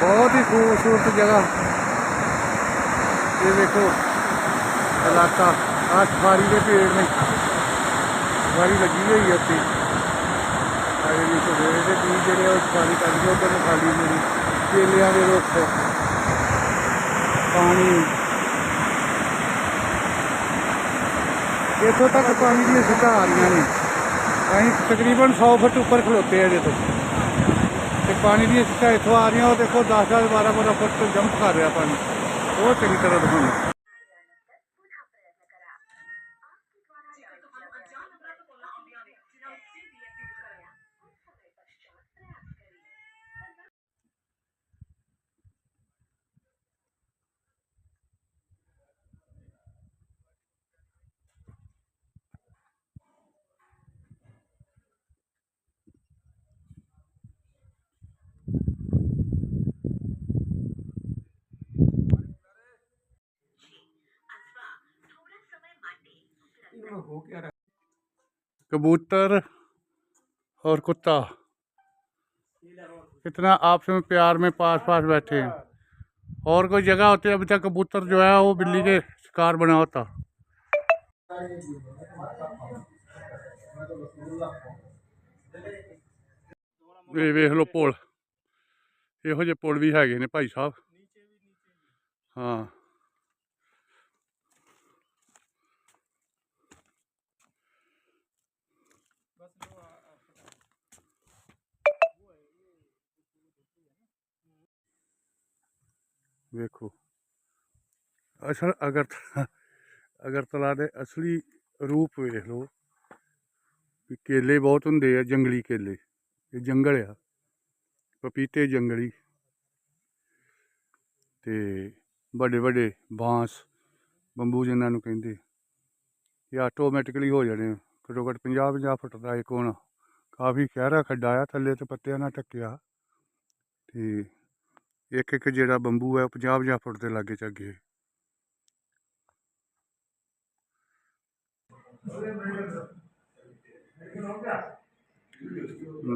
ਬਹੁਤ ਹੀ ਖੂਬਸੂਰਤ ਜਗ੍ਹਾ। ਇਹ ਦੇਖੋ ਇਲਾਕਾ, ਆਹ ਸਫਾਰੀ ਦੇ ਪੇੜ ਨੇ। ਸਫਾਰੀ ਲੱਗੀ ਹੋਈ ਹੈ ਉੱਥੇ। ਆਏ ਵੀ ਸਵੇਰੇ ਦੇ ਬੀਜ ਜਿਹੜੇ ਆ, ਉਹ ਸਫਾਰੀ ਕਰਦੇ ਉਧਰ ਨੂੰ ਖਾਲੀ ਮੇਰੀ। ਕੇਲਿਆਂ ਦੇ ਰੁੱਖ। ਪਾਣੀ। ਇੱਥੋਂ ਤੱਕ ਪਾਣੀ ਦੀਆਂ ਸਿੱਧਾ ਆ ਰਹੀਆਂ ਨੇ। ਅਸੀਂ ਤਕਰੀਬਨ 100 ਫੁੱਟ ਉੱਪਰ ਖਲੋਤੇ ਆ ਜੇ ਤੋਂ ਪਾਣੀ ਦੀਆਂ ਸਿੱਧਾ ਇੱਥੋਂ ਆ ਰਹੀਆਂ, ਉਹ ਦੇਖੋ 10 10 12 12 ਫੁੱਟ ਜੰਪ ਕਰ ਰਿਹਾ ਪਾਣੀ। ਉਹ ਚੰਗੀ ਤਰ੍ਹਾਂ ਦਿਖਾਉਣੀ कबूतर और कुत्ता कितना आपस में प्यार में पास पास बैठे हैं और कोई जगह होती है अभी तक कबूतर जो है वो बिल्ली के शिकार बना होता ਇਹ ਵੇਖ ਲਓ ਪੁਲ ਇਹੋ ਜਿਹੇ ਪੁਲ ਵੀ ਹੈਗੇ ਨੇ ਭਾਈ ਸਾਹਿਬ ਹਾਂ ਵੇਖੋ। ਅਸਲ ਅਗਰ ਅਗਰਤਲਾ ਦੇ ਅਸਲੀ ਰੂਪ ਵੇਖ ਲਓ ਵੀ ਕੇਲੇ ਬਹੁਤ ਹੁੰਦੇ ਆ, ਜੰਗਲੀ ਕੇਲੇ। ਇਹ ਜੰਗਲ ਆ। ਪਪੀਤੇ ਜੰਗਲੀ। ਤੇ ਵੱਡੇ ਵੱਡੇ ਬਾਂਸ, ਬੰਬੂ ਜਿਨ੍ਹਾਂ ਨੂੰ ਕਹਿੰਦੇ, ਇਹ ਆਟੋਮੈਟਿਕਲੀ ਹੋ ਜਾਣੇ ਆ। ਘੱਟੋ ਘੱਟ 50 50 ਫੁੱਟ ਦਾ ਇੱਕ ਹੋਣਾ ਕਾਫੀ ਖਹਿਰਾ ਖੱਡਾ ਆ, ਥੱਲੇ ਤੇ ਪੱਤਿਆਂ ਨਾਲ ਢੱਕਿਆ। ਤੇ ਇੱਕ ਇੱਕ ਜਿਹੜਾ ਬੰਬੂ ਹੈ ਉਹ 50 50 ਫੁੱਟ ਦੇ ਲਾਗੇ ਚੱਗੇ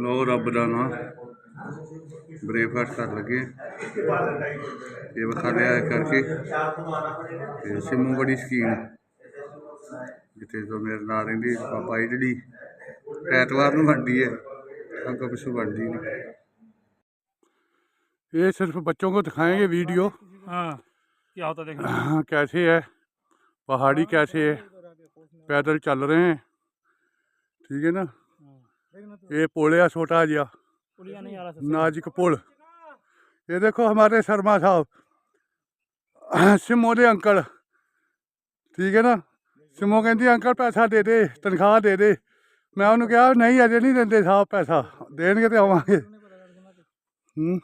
ਲੋ ਰੱਬ ਦਾ ਨਾਂ। ਬ੍ਰੇਕਫਾਸਟ ਕਰ ਲੱਗੇ ਇਹ ਵਿਖਾ ਲਿਆ ਕਰਕੇ। ਤੇ ਸਿੰਮੂ ਬੜੀ ਸ਼ਕੀਨ ਜਿੱਥੇ ਤੋਂ ਮੇਰੇ ਨਾਲ ਰਹਿੰਦੀ ਪਾਪਾ ਜੀ ਜਿਹੜੀ ਐਤਵਾਰ ਨੂੰ ਬਣਦੀ ਹੈ ਅੱਗੋਂ ਪਿੱਛੋਂ ਬਣਦੀ ਨਹੀਂ ये सिर्फ बच्चों को दिखाएंगे वीडियो हाँ क्या होता देखना हाँ, कैसे है पहाड़ी कैसे है पैदल चल रहे हैं ठीक है ना ये पुल है छोटा जिहा पुलिया नहीं आ रहा सबसे नाजिक पुल ये देखो हमारे शर्मा साहब सिमो दे अंकल ठीक है ना ਸਿਮੋ ਕਹਿੰਦੀ ਅੰਕਲ ਪੈਸਾ ਦੇ ਦੇ ਤਨਖਾਹ ਦੇ ਦੇ। ਮੈਂ ਉਹਨੂੰ ਕਿਹਾ ਨਹੀਂ ਅਜੇ ਨਹੀਂ ਦਿੰਦੇ ਸਾਹਿਬ ਪੈਸਾ ਦੇਣਗੇ ਤੇ ਆਵਾਂਗੇ। ਹੂੰ।